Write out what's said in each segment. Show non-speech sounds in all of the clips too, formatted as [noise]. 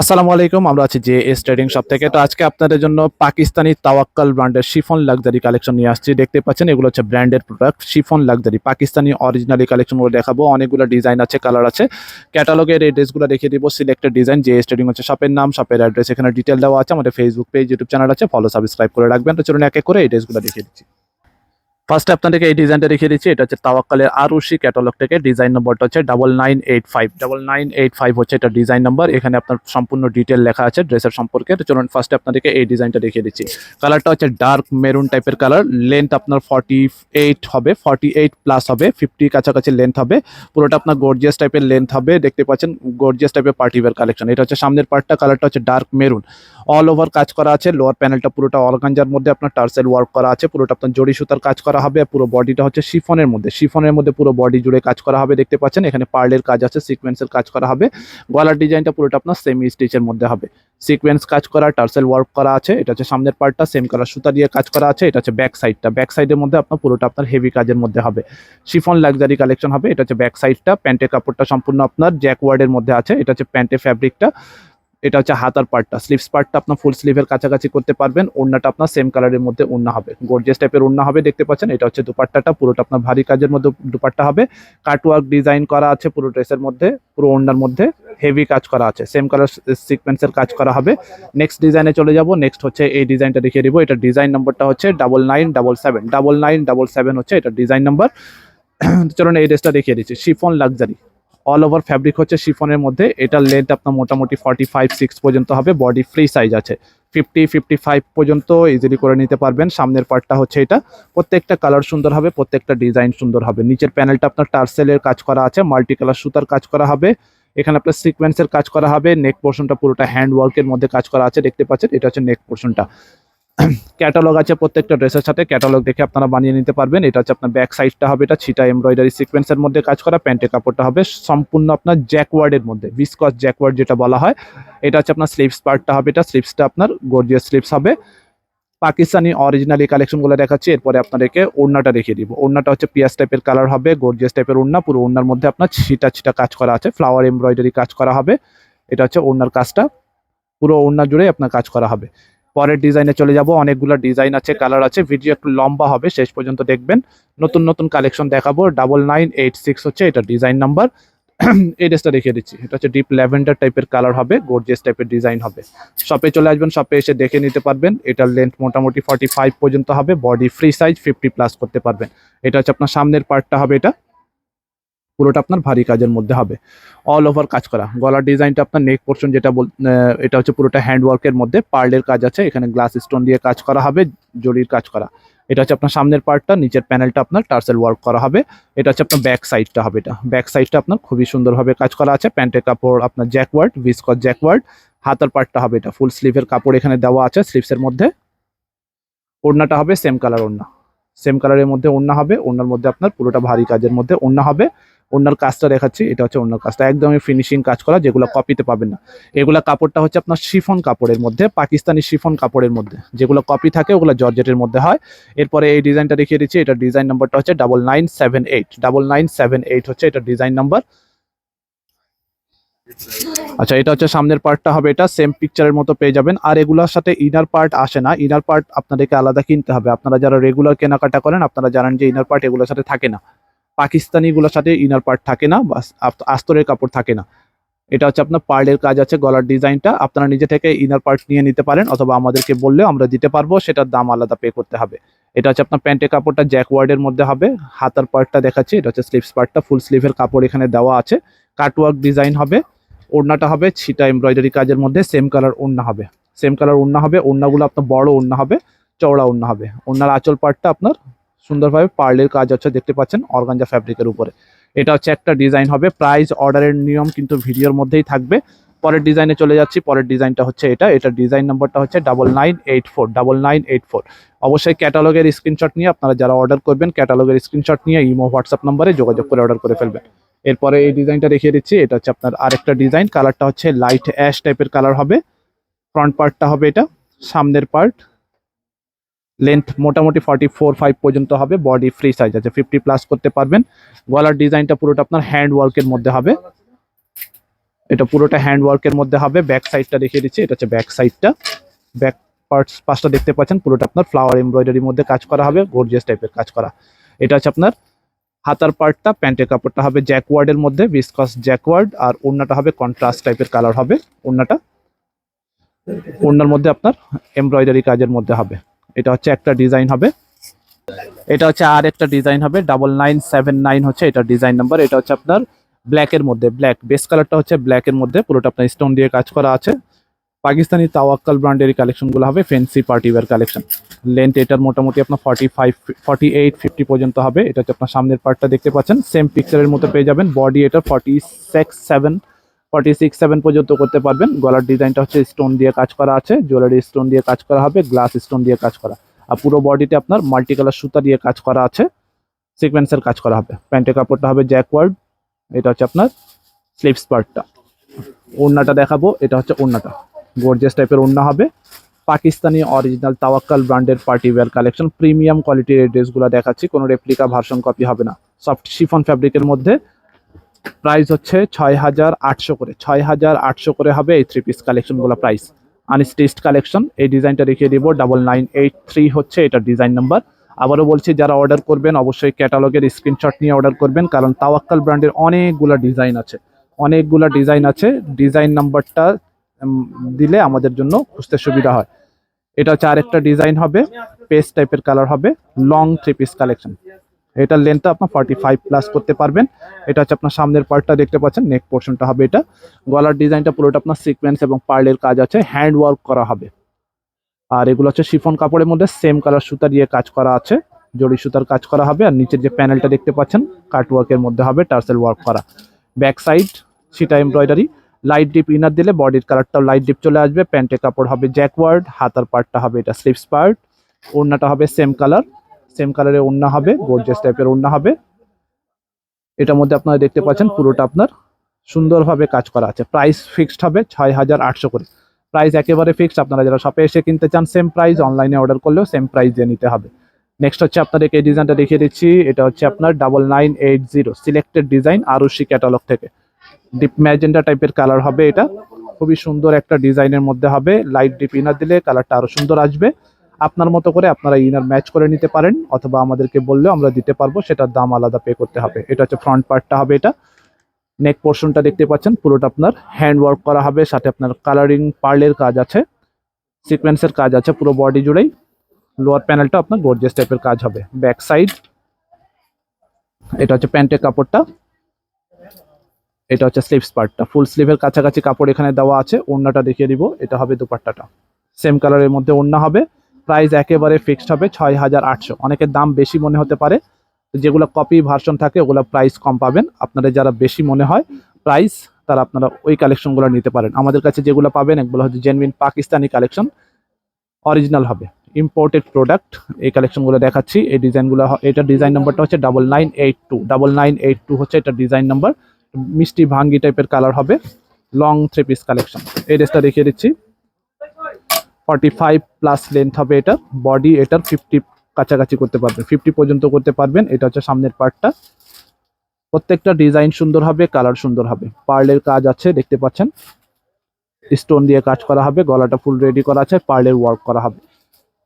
আসসালামু আলাইকুম, আমরা আছি যে এস ট্রেডিং শপ থেকে। তো আজকে আপনাদের জন্য পাকিস্তানি তাওয়াক্কাল ব্র্যান্ডের শিফন লাক্সারি কালেকশন নিয়ে আসছি। দেখতে পাচ্ছেন, এগুলো হচ্ছে ব্র্যান্ডের product, chiffon luxury. Pakistani originally কালেকশনগুলো দেখাবো। অনেকগুলো ডিজাইন আছে, কালার আছে। ক্যাটালগের এই ড্রেসগুলো দেখিয়ে দিব। সিলেক্টেড ডিজাইন যে এস ট্রেডিং হচ্ছে শপের নাম শপের অ্যাড্রেস এখানে ডিটেল দেওয়া আছে। আমাদের ফেসবুক পেজ ইউটিউব চ্যানেল আছে। ফলো সাবস্ক্রাইব করে রাখবেন। তো চলুন এক এক করে এই ড্রেসগুলো দেখিয়ে দিচ্ছি। ফার্স্টে আপনাদেরকে এই ডিজাইনটা দেখিয়ে দিচ্ছি। এটা হচ্ছে তাওয়াক্কালের আরুশি ক্যাটালগ থেকে। ডিজাইন নম্বরটা হচ্ছে double nine eight five double nine eight five হচ্ছে এটা ডিজাইন নাম্বার এখানে আপনার সম্পূর্ণ ডিটেল লেখা আছে ড্রেসের সম্পর্কে। চলুন ফার্স্টে আপনাদেরকে এই ডিজাইনটা দেখিয়ে দিচ্ছি। কালারটা হচ্ছে ডার্ক মেরুন টাইপের কালার লেন্থ আপনার ফর্টি এইট হবে। ফর্টি এইট প্লাস হবে। ফিফটি কাছাকাছি লেন্থ হবে। পুরোটা আপনার গর্জিয়াস টাইপের লেন্থ হবে। দেখতে পাচ্ছেন গর্জিয়াস টাইপের পার্টিওয়ার কালেকশন এটা হচ্ছে সামনের পার্টটা কালারটা হচ্ছে ডার্ক মেরুন অল ওভার কাজ করা আছে। লোয়ার প্যানেলটা পুরোটা অর্গানজার মধ্যে আপনার টার্সেল ওয়ার্ক করা আছে। পুরোটা আপনার জড়ি সুতার কাজ করা হবে, পুরো বডিটা হচ্ছে শিফনের মধ্যে। শিফনের মধ্যে পুরো বডি জুড়ে কাজ করা হবে, দেখতে পাচ্ছেন? এখানে পার্লের কাজ আছে সিকোয়েন্সের কাজ করা হবে। গলার ডিজাইনটা পুরোটা আপনার সেমি স্টিচের মধ্যে হবে। সিকোয়েন্স কাজ করা টার্সেল ওয়ার্ক করা আছে, এটা হচ্ছে সামনের পার্টটা সেম কালার সুতা দিয়ে কাজ করা আছে, এটা হচ্ছে ব্যাক সাইডটা ব্যাক সাইডের মধ্যে আপনার পুরোটা আপনার হেভি কাজের মধ্যে হবে। শিফন লাক্সারি কালেকশন হবে, এটা হচ্ছে ব্যাক সাইডটা প্যান্টের কাপড়টা সম্পূর্ণ আপনার জ্যাক ওয়ার্ডের মধ্যে আছে, এটা হচ্ছে প্যান্টের ফ্যাব্রিকটা এটা হচ্ছে হাতার পার্টটা স্লিভস পার্টটা আপনার ফুল স্লিভের কাছাকাছি করতে পারবেন। ওড়নাটা আপনার সেম কালারের মধ্যে ওড়না হবে। গর্জিয়াস টাইপের ওড়না হবে, দেখতে পাচ্ছেন? এটা হচ্ছে দুপাট্টাটা, পুরোটা আপনার ভারী কাজের মধ্যে দুপাট্টা হবে। কাটওয়ার্ক ডিজাইন করা আছে পুরো ড্রেসের মধ্যে, পুরো ওড়নার মধ্যে। হেভি কাজ করা আছে। সেম কালার সিকোয়েন্সের কাজ করা হবে। নেক্সট ডিজাইনে চলে যাব। নেক্সট হচ্ছে এই ডিজাইনটা দেখিয়ে দিব। এটা ডিজাইন নাম্বারটা হচ্ছে double nine double seven double nine double seven হচ্ছে এটা ডিজাইন নাম্বার [coughs] চলুন এই ড্রেসটা দেখিয়ে দিচ্ছি। Chiffon luxury all over fabric হচ্ছে শিফনের মধ্যে। এটার লেন্থ আপনার মোটামুটি ফর্টি ফাইভ সিক্স পর্যন্ত হবে। বডি ফ্রি সাইজ আছে। ফিফটি ফিফটি ফাইভ পর্যন্ত ইজিলি করে নিতে পারবেন। সামনের পার্টটা হচ্ছে এটা। প্রত্যেকটা কালার সুন্দর হবে, প্রত্যেকটা ডিজাইন সুন্দর হবে। নিচের প্যানেলটা আপনার টার্সেলের কাজ করা আছে মাল্টি কালার সুতার কাজ করা হবে। এখানে আপনার সিকোয়েন্সের কাজ করা হবে। নেক পোর্শনটা পুরোটা হ্যান্ড ওয়ার্কের মধ্যে কাজ করা আছে, দেখতে পাচ্ছেন? এটা হচ্ছে নেক পোর্শনটা [clears throat] ক্যাটালগ আছে প্রত্যেকটা ড্রেসের সাথে। ক্যাটালগ দেখে আপনারা বানিয়ে নিতে পারবেন। এটা হচ্ছে আপনার ব্যাক সাইডটা হবে, এটা ছিটা এমব্রয়ডারি সিকোয়েন্সের মধ্যে কাজ করা প্যান্টের কাপড়টা হবে। সম্পূর্ণ আপনার জ্যাকওয়ার্ডের মধ্যে ভিসকস জ্যাকওয়ার্ড যেটা বলা হয়। এটা হচ্ছে আপনার স্লিপস পার্টটা হবে, এটা স্লিপসটা আপনার গর্জিয়াস স্লিপস হবে। পাকিস্তানি অরিজিনাল কালেকশনগুলো দেখাচ্ছি, এরপরে আপনাদেরকে ওড়নাটা দেখিয়ে দিব। ওড়নাটা হচ্ছে পিয়াস টাইপের কালার হবে গর্জিয়াস টাইপের ওড়না। পুরো ওড়নার মধ্যে আপনার ছিটা ছিটা কাজ করা আছে ফ্লাওয়ার এমব্রয়ডারি কাজ করা হবে। এটা হচ্ছে ওড়নার কাজটা। পুরো ওড়না জুড়ে আপনার কাজ করা হবে। পরের ডিজাইনে চলে যাব। অনেকগুলো ডিজাইন আছে, কালার আছে। ভিডিও একটু লম্বা হবে, শেষ পর্যন্ত দেখবেন। নতুন নতুন কালেকশন দেখাবো। ডাবল নাইন এইট সিক্স হচ্ছে এটা ডিজাইন নাম্বার। [clears throat] এই ড্রেসটা দেখিয়ে দিচ্ছি। এটা হচ্ছে ডিপ ল্যাভেন্ডার টাইপের কালার হবে গর্জিয়াস টাইপের ডিজাইন হবে। শপে চলে আসবেন, শপে এসে দেখে নিতে পারবেন। এটার লেন্থ মোটামুটি ফর্টি ফাইভ পর্যন্ত হবে। Body free size fifty plus করতে পারবেন। এটা হচ্ছে আপনার সামনের পার্টটা হবে এটা। পুরোটা আপনার ভারী কাজের মধ্যে হবে। অল ওভার কাজ করা। গলার ডিজাইনটা আপনার নেক পোর্শন যেটা বল এটা হচ্ছে পুরোটা হ্যান্ড ওয়ার্কের মধ্যে পার্লের কাজ আছে। এখানে গ্লাস স্টোন দিয়ে কাজ করা হবে, জরির কাজ করা। এটা হচ্ছে আপনার সামনের পার্টটা নিচের প্যানেলটা আপনার টার্সেল ওয়ার্ক করা হবে। এটা হচ্ছে আপনার ব্যাক সাইডটা হবে এটা। ব্যাক সাইডটা আপনার খুবই সুন্দরভাবে কাজ করা আছে। প্যান্টের কাপড়, আপনার জ্যাকওয়ার্ড ভিসকস জ্যাকওয়ার্ড হাতার পার্টটা হবে এটা। ফুল স্লিভের কাপড় এখানে দেওয়া আছে স্লিভসের মধ্যে। ওড়নাটা হবে সেম কালার ওড়না। সেম কালারের মধ্যে ওড়না হবে ওড়নার মধ্যে আপনার পুরোটা ভারী কাজের মধ্যে ওড়না হবে। ওড়নার কাজটা দেখাচ্ছি এটা হচ্ছে ওড়নার কাজটা। একদমই ফিনিশিং কাজ করা যেগুলো কপিতে পাবেন না। এগুলা কাপড়টা হচ্ছে আপনার শিফন কাপড়ের মধ্যে পাকিস্তানি শিফন কাপড়ের মধ্যে। যেগুলো কপি থাকে ওগুলো জর্জেটের মধ্যে হয়। এরপরে এই ডিজাইনটা দেখিয়ে দিচ্ছি এটা ডিজাইন নাম্বারটা হচ্ছে double nine seven eight double nine seven eight হচ্ছে এটা ডিজাইন নাম্বার আচ্ছা এটা হচ্ছে সামনের পার্টটা হবে এটা সেম পিকচারের মতো পেয়ে যাবেন। আর এগুলোর সাথে ইনার পার্ট আসে না। ইনার পার্ট আপনাদেরকে আলাদা কিনতে হবে। আপনারা যারা রেগুলার কেনাকাটা করেন, আপনারা জানেন যে ইনার পার্ট এগুলোর সাথে থাকে না। পাকিস্তানিগুলোর সাথে ইনার পার্ট থাকে না, বা আস্তরের কাপড় থাকে না। এটা হচ্ছে আপনার পার্লের কাজ আছে, গলার ডিজাইনটা। আপনারা নিজে থেকে ইনার পার্ট নিয়ে নিতে পারেন, অথবা আমাদেরকে বললেও আমরা দিতে পারব, সেটার দাম আলাদা পে করতে হবে। এটা হচ্ছে আপনার প্যান্টের কাপড়টা জ্যাকওয়ার্ডের মধ্যে হবে। হাতার পার্টটা দেখাচ্ছি, এটা হচ্ছে স্লিভস পার্টটা ফুল স্লিভের কাপড় এখানে দেওয়া আছে। কাটওয়ার্ক ডিজাইন হবে। ওড়নাটা হবে ছিটা এমব্রয়ডারি কাজের মধ্যে সেম কালার ওড়না হবে। সেম কালার ওড়না হবে, ওড়নাগুলো আপনার বড় ওড়না হবে, চওড়া ওড়না হবে। ওড়নার আঁচল পার্টটা আপনার সুন্দরভাবে পার্লের কাজ হচ্ছে, দেখতে পাচ্ছেন, অর্গানজা ফ্যাব্রিকের উপরে। এটা হচ্ছে একটা ডিজাইন হবে প্রাইস অর্ডারের নিয়ম কিন্তু ভিডিওর মধ্যেই থাকবে। পরের ডিজাইনে চলে যাচ্ছি, পরের ডিজাইনটা হচ্ছে এটা। এটা ডিজাইন নাম্বারটা হচ্ছে double nine eight four double nine eight four অবশ্যই ক্যাটালগের স্ক্রিনশট নিয়ে আপনারা যারা অর্ডার করবেন ক্যাটালগের স্ক্রিনশট নিয়ে ইমো হোয়াটসঅ্যাপ নম্বরে যোগাযোগ করে অর্ডার করে ফেলবেন। এরপরে এই ডিজাইনটা দেখিয়ে দিচ্ছি। এটা হচ্ছে আপনার আরেকটা ডিজাইন। কালারটা হচ্ছে লাইট অ্যাশ টাইপের কালার হবে। ফ্রন্ট পার্টটা হবে এটা। সামনের পার্ট লেন্থ মোটামুটি ফর্টি ফোর, ফাইভ পর্যন্ত হবে। বডি ফ্রি সাইজ আছে, ফিফটি প্লাস করতে পারবেন। গলার ডিজাইনটা পুরোটা আপনার হ্যান্ড ওয়ার্কের মধ্যে হবে। এটা পুরোটা হ্যান্ড ওয়ার্কের মধ্যে হবে। ব্যাক সাইডটা দেখিয়ে দিচ্ছি। এটা হচ্ছে ব্যাক সাইডটা। ব্যাক পার্টস পাশটা দেখতে পাচ্ছেন। পুরোটা আপনার ফ্লাওয়ার এমব্রয়ডারির মধ্যে কাজ করা হবে। গর্জিয়াস টাইপের কাজ করা। এটা হচ্ছে আপনার হাতার পার্টটা, প্যান্টের কাপড়টা হবে জ্যাকওয়ার্ডের মধ্যে বিসকস জ্যাকওয়ার্ড আর ওড়নাটা হবে কন্ট্রাস্ট টাইপের কালার হবে, ওড়নাটা। ওড়নার মধ্যে আপনার এমব্রয়ডারি কাজের মধ্যে হবে। এটা হচ্ছে একটা ডিজাইন হবে। এটা হচ্ছে আর একটা ডিজাইন হবে ডাবল নাইন সেভেন নাইন হচ্ছে এটা ডিজাইন নাম্বার এটা হচ্ছে আপনার ব্ল্যাকের মধ্যে ব্ল্যাক বেস কালারটা হচ্ছে ব্ল্যাকের মধ্যে, পুরোটা আপনার স্টোন দিয়ে কাজ করা আছে। পাকিস্তানি তাওয়াক্কাল ব্র্যান্ডের কালেকশনগুলো হবে fancy party wear collection. Length এটার মোটামুটি আপনার forty five forty eight fifty পর্যন্ত হবে। এটা হচ্ছে আপনার সামনের পার্টটা দেখতে পাচ্ছেন। সেম পিকচারের মতো পেয়ে যাবেন। বডি এটা forty six seven forty six seven পর্যন্ত করতে পারবেন। গলার ডিজাইনটা হচ্ছে স্টোন দিয়ে কাজ করা আছে। জুয়েলারি স্টোন দিয়ে কাজ করা হবে গ্লাস স্টোন দিয়ে কাজ করা। আর পুরো বডিতে আপনার মাল্টি কালার সুতা দিয়ে কাজ করা আছে। সিকোয়েন্সের কাজ করা হবে। প্যান্টের কাপড়টা হবে জ্যাকওয়ার্ড এটা হচ্ছে আপনার স্লিপস পার্টটা ওড়নাটা দেখাবো। এটা হচ্ছে ওড়নাটা। গর্জিয়াস টাইপের ওড়না হবে। পাকিস্তানি অরিজিনাল তাওয়াক্কাল ব্র্যান্ডের পার্টি ওয়্যার কালেকশন প্রিমিয়াম কোয়ালিটির এই ড্রেসগুলো দেখাচ্ছি, কোনো রেপ্লিকা ভার্সন কপি হবে না। সফট শিফন ফ্যাব্রিকের মধ্যে প্রাইস হচ্ছে ছয় হাজার আটশো করে। ছয় হাজার আটশো করে হবে এই থ্রি পিস কালেকশনগুলো প্রাইস আনস্টিচড কালেকশন এই ডিজাইনটা দেখিয়ে দিব। ডাবল নাইন এইট থ্রি হচ্ছে এটা ডিজাইন নাম্বার আবারও বলছি, যারা অর্ডার করবেন, অবশ্যই ক্যাটালগের স্ক্রিনশট নিয়ে অর্ডার করবেন, কারণ তাওয়াক্কাল ব্র্যান্ডের অনেকগুলো ডিজাইন আছে। অনেকগুলো ডিজাইন আছে। ডিজাইন নাম্বারটা দিলে আমাদের জন্য খুঁজতে সুবিধা হয়। এটা হচ্ছে আরেকটা ডিজাইন হবে পেস্ট টাইপের কালার হবে লং থ্রি পিস কালেকশন এটার লেন্থটা আপনার ফর্টি ফাইভ প্লাস করতে পারবেন। এটা হচ্ছে আপনার সামনের পার্টটা দেখতে পাচ্ছেন নেক পোর্শনটা হবে এটা। গলার ডিজাইনটা পুরোটা আপনার সিকোয়েন্স এবং পার্লের কাজ আছে হ্যান্ড ওয়ার্ক করা হবে। আর এগুলো হচ্ছে শিফন কাপড়ের মধ্যে সেম কালার সুতা দিয়ে কাজ করা আছে, জড়ি সুতার কাজ করা হবে, আর নিচের যে প্যানেলটা দেখতে পাচ্ছেন কাট ওয়ার্কের মধ্যে হবে টার্সেল ওয়ার্ক করা। ব্যাক সাইড সিটা এমব্রয়ডারি লাইট ডিপ ইনার দিলে বডির কালারটাও লাইট ডিপ চলে আসবে প্যান্টের কাপড় হবে জ্যাকওয়ার্ড হাতার পার্টটা হবে এটা স্লিপস পার্ট ওড়নাটা হবে সেম কালার সেম কালারের ওড়না হবে গোর্জেস টাইপের ওড়না হবে। এটার মধ্যে আপনারা দেখতে পাচ্ছেন পুরোটা আপনার সুন্দরভাবে কাজ করা আছে। প্রাইস ফিক্সড হবে ছয় হাজার আটশো করে। প্রাইস একেবারে ফিক্সড আপনারা যারা শপে এসে কিনতে চান সেম প্রাইস অনলাইনে অর্ডার করলেও সেম প্রাইস দিয়ে নিতে হবে। নেক্সট হচ্ছে আপনাদেরকে এই ডিজাইনটা দেখিয়ে দিচ্ছি, এটা হচ্ছে আপনার double nine eight zero selected design Arushi catalogue থেকে। ডিপ ম্যাজেন্ডা টাইপের কালার হবে এটা। খুবই সুন্দর একটা ডিজাইনের মধ্যে হবে। লাইট ডিপ ইনার দিলে কালারটা আরও সুন্দর আসবে। আপনার মতো করে আপনারা ইনার ম্যাচ করে নিতে পারেন, অথবা আমাদেরকে বললেও আমরা দিতে পারব, সেটার দাম আলাদা পে করতে হবে। এটা হচ্ছে ফ্রন্ট পার্টটা হবে এটা। নেক পোর্শনটা দেখতে পাচ্ছেন, পুরোটা আপনার হ্যান্ড ওয়ার্ক করা হবে, সাথে আপনার কালারিং পার্লের কাজ আছে সিকোয়েন্সের কাজ আছে, পুরো বডি জুড়েই। লোয়ার প্যানেলটা আপনার গর্জিয়াস টাইপের কাজ হবে। ব্যাক সাইড এটা হচ্ছে প্যান্টের কাপড়টা। এটা হচ্ছে স্লিভস পার্টটা ফুল স্লিভের কাছাকাছি কাপড় এখানে দেওয়া আছে, ওড়নাটা দেখিয়ে দিব, এটা হবে দুপাট্টাটা। সেম কালারের মধ্যে ওড়না হবে প্রাইস একেবারে ফিক্সড হবে ছয় হাজার আটশো। অনেকের দাম বেশি মনে হতে পারে, যেগুলো কপি ভার্সন থাকে, ওগুলো প্রাইস কম পাবেন। আপনাদের যারা বেশি মনে হয় প্রাইস তারা আপনারা ওই কালেকশনগুলো নিতে পারেন। আমাদের কাছে যেগুলো পাবেন, এগুলো হচ্ছে জেনুইন পাকিস্তানি কালেকশন অরিজিনাল হবে। ইম্পোর্টেড প্রোডাক্ট এই কালেকশনগুলো দেখাচ্ছি। এই ডিজাইনগুলো এটা ডিজাইন নাম্বারটা হচ্ছে double nine eight two double nine eight two হচ্ছে এটা ডিজাইন নাম্বার মিষ্টি ভাঙ্গি টাইপের কালার হবে। লং থ্রি পিস কালেকশন এই ড্রেসটা দেখিয়ে দিচ্ছি। ফর্টি ফাইভ প্লাস লেন্থ হবে এটা। বডি এটার ফিফটি কাছাকাছি করতে পারবেন ফিফটি পর্যন্ত করতে পারবেন। এটা হচ্ছে সামনের পার্টটা প্রত্যেকটা ডিজাইন সুন্দর হবে কালার সুন্দর হবে। পার্লের কাজ আছে, দেখতে পাচ্ছেন। স্টোন দিয়ে কাজ করা হবে, গলাটা ফুল রেডি করা আছে পার্লের ওয়ার্ক করা হবে।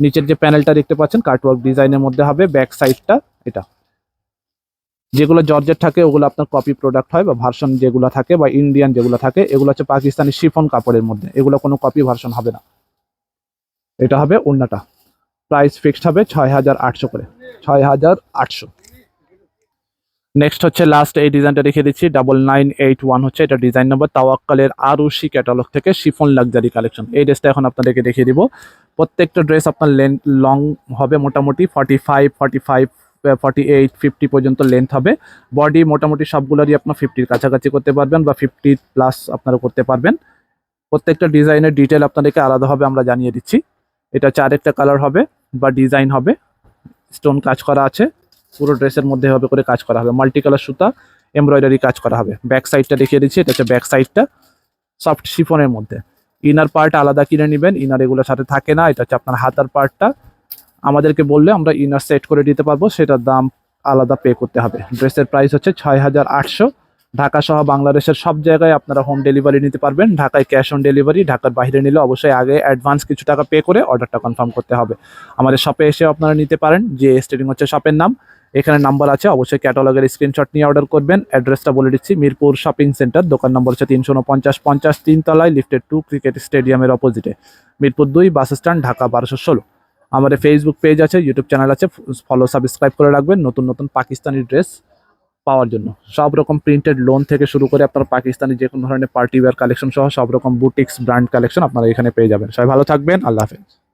নিচের যে প্যানেলটা দেখতে পাচ্ছেন কাটওয়ার্ক ডিজাইনের মধ্যে হবে ব্যাক সাইডটা এটা। যেগুলো জর্জেট থাকে, ওগুলো আপনার কপি প্রোডাক্ট হয় বা ভার্সন যেগুলো থাকে বা ইন্ডিয়ান যেগুলো থাকে, এগুলো হচ্ছে পাকিস্তানি শিফন কাপড়ের মধ্যে। এগুলো কোনো কপি ভার্সন হবে না। এটা হবে অন্যটা প্রাইস ফিক্সড হবে ছয় হাজার আটশো করে। ছয় হাজার আটশো। নেক্সট হচ্ছে লাস্ট এই ডিজাইনটা রেখে দিচ্ছি। ডাবল নাইন এইট ওয়ান হচ্ছে এটা ডিজাইন নাম্বার তাওয়াক্কালের আরুষি ক্যাটালগ থেকে শিফন লাক্সারি কালেকশন এই ড্রেসটা এখন আপনাদেরকে দেখিয়ে দিব। প্রত্যেকটা ড্রেস আপনার লেন্থ লং হবে মোটামুটি forty five forty five forty eight fifty পর্যন্ত লেন্থ হবে। বডি মোটামুটি সবগুলোরই আপনার ফিফটির কাছাকাছি করতে পারবেন বা ফিফটি প্লাস আপনারা করতে পারবেন। প্রত্যেকটা ডিজাইনের ডিটেল আপনাদেরকে আলাদাভাবে আমরা জানিয়ে দিচ্ছি। এটা হচ্ছে আরেকটা কালার হবে বা ডিজাইন হবে। স্টোন কাজ করা আছে। পুরো ড্রেসের মধ্যে হবে করে কাজ করা হবে। মাল্টি কালার সুতা এমব্রয়ডারি কাজ করা হবে। ব্যাক সাইডটা দেখিয়ে দিচ্ছি, এটা হচ্ছে ব্যাক সাইডটা সফট শিফনের মধ্যে। ইনার পার্ট আলাদা কিনে নেবেন। ইনার এগুলোর সাথে থাকে না, এটা হচ্ছে আপনার হাতার পার্টটা আমাদেরকে বললে আমরা ইনার সেট করে দিতে পারব, সেটার দাম আলাদা পে করতে হবে। ড্রেসের প্রাইস হচ্ছে ছয় হাজার আটশো। ঢাকা সহ বাংলাদেশের সব জায়গায় আপনারা হোম ডেলিভারি নিতে পারবেন। ঢাকায় ক্যাশ অন ডেলিভারি ঢাকার বাইরে নিলে অবশ্যই আগে অ্যাডভান্স কিছু টাকা পে করে অর্ডারটা কনফার্ম করতে হবে। আমাদের শপে এসে আপনারা নিতে পারেন। যে স্টেডিং হচ্ছে শপের নাম, এখানে নাম্বার আছে, অবশ্যই ক্যাটালগের স্ক্রিনশট নিয়ে অর্ডার করবেন। অ্যাড্রেসটা বলে দিচ্ছি, মিরপুর শপিং সেন্টার দোকান নম্বর হচ্ছে তিনশো উনপঞ্চাশ, পঞ্চাশ, তিনতলায় লিফটেড টু ক্রিকেট স্টেডিয়ামের অপোজিটে মিরপুর দুই, বাস স্ট্যান্ড ঢাকা বারোশো ষোলো। আমাদের ফেসবুক পেজ আছে ইউটিউব চ্যানেল আছে ফলো সাবস্ক্রাইব করে রাখবেন। নতুন নতুন পাকিস্তানি ড্রেস পাওয়ার জন্য। সব রকম প্রিন্টেড লোন থেকে শুরু করে আপনার পাকিস্তানি যে কোনো ধরনের পার্টি ওয়্যার কালেকশন সহ সব রকম বুটিক্স ব্র্যান্ড কালেকশন আপনারা এখানে পেয়ে যাবেন। সবাই ভালো থাকবেন, আল্লাহ হাফেজ।